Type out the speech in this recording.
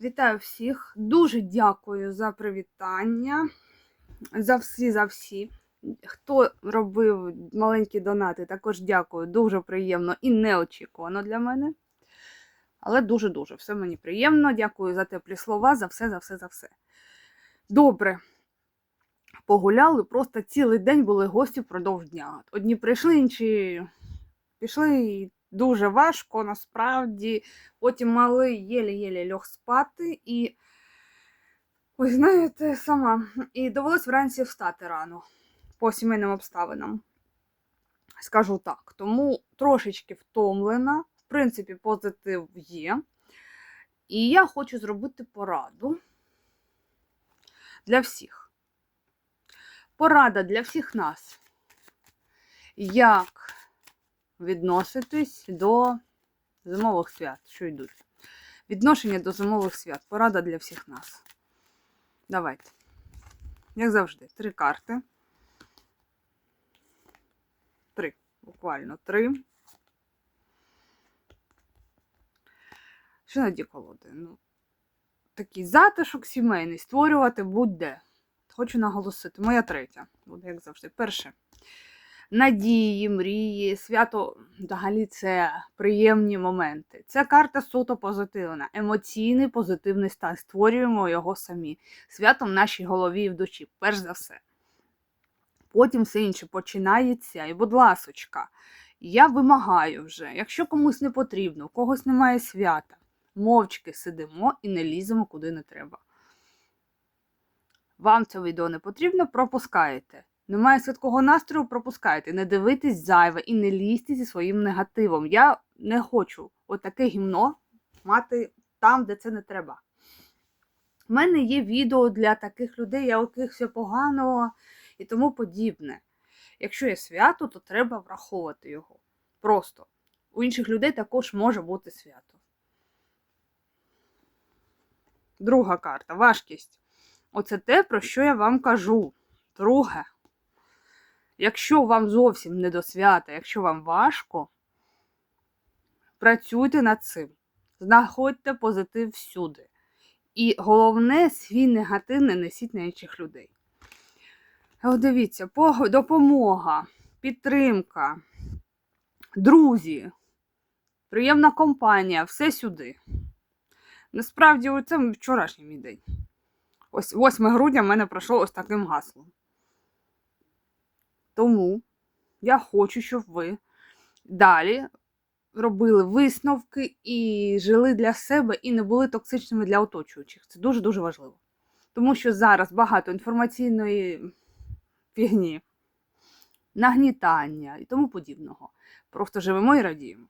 Вітаю всіх. Дуже дякую за привітання. За всі, за всі. Хто робив маленькі донати, також дякую. Дуже приємно і неочікувано для мене. Але дуже-дуже все мені приємно. Дякую за теплі слова, за все, за все, за все. Добре. Погуляли, просто цілий день були гості впродовж дня. Одні прийшли, інші пішли і дуже важко, насправді. Потім малий єлі-єлі льох спати і. Ой, знаєте, сама. І довелось вранці встати рано по сімейним обставинам. Скажу так. Тому трошечки втомлена. В принципі, позитив є. І я хочу зробити пораду для всіх. Порада для всіх нас. Як відноситись до зимових свят, що йдуть. Відношення до зимових свят. Порада для всіх нас. Давайте. Як завжди, три карти. Три. Буквально три. Що на ді колоди? Ну, такий затишок сімейний створювати будь-де. Хочу наголосити. Моя третя. Буде, як завжди. Перше надії, мрії, свято взагалі це приємні моменти. Це карта суто позитивна, емоційний позитивний стан. Створюємо його самі. Свято в нашій голові і в душі, перш за все. Потім все інше починається. І, будь ласочка, я вимагаю вже, якщо комусь не потрібно, у когось немає свята, мовчки сидимо і не ліземо куди не треба. Вам це відео не потрібно, пропускаєте. Немає святкого настрою, пропускайте. Не дивитесь зайве і не лізьте зі своїм негативом. Я не хочу отаке гімно мати там, де це не треба. У мене є відео для таких людей, у яких все погано і тому подібне. Якщо є свято, то треба враховувати його. Просто. У інших людей також може бути свято. Друга карта важкість. Оце те, про що я вам кажу. Друге. Якщо вам зовсім не до свята, якщо вам важко, працюйте над цим. Знаходьте позитив всюди. І головне, свій негатив не несіть на інших людей. От дивіться, допомога, підтримка, друзі, приємна компанія, все сюди. Насправді, це вчорашній мій день. Ось 8 грудня в мене пройшло ось таким гаслом. Тому я хочу, щоб ви далі робили висновки і жили для себе, і не були токсичними для оточуючих. Це дуже-дуже важливо. Тому що зараз багато інформаційної фігні, нагнітання і тому подібного. Просто живемо і радіємо.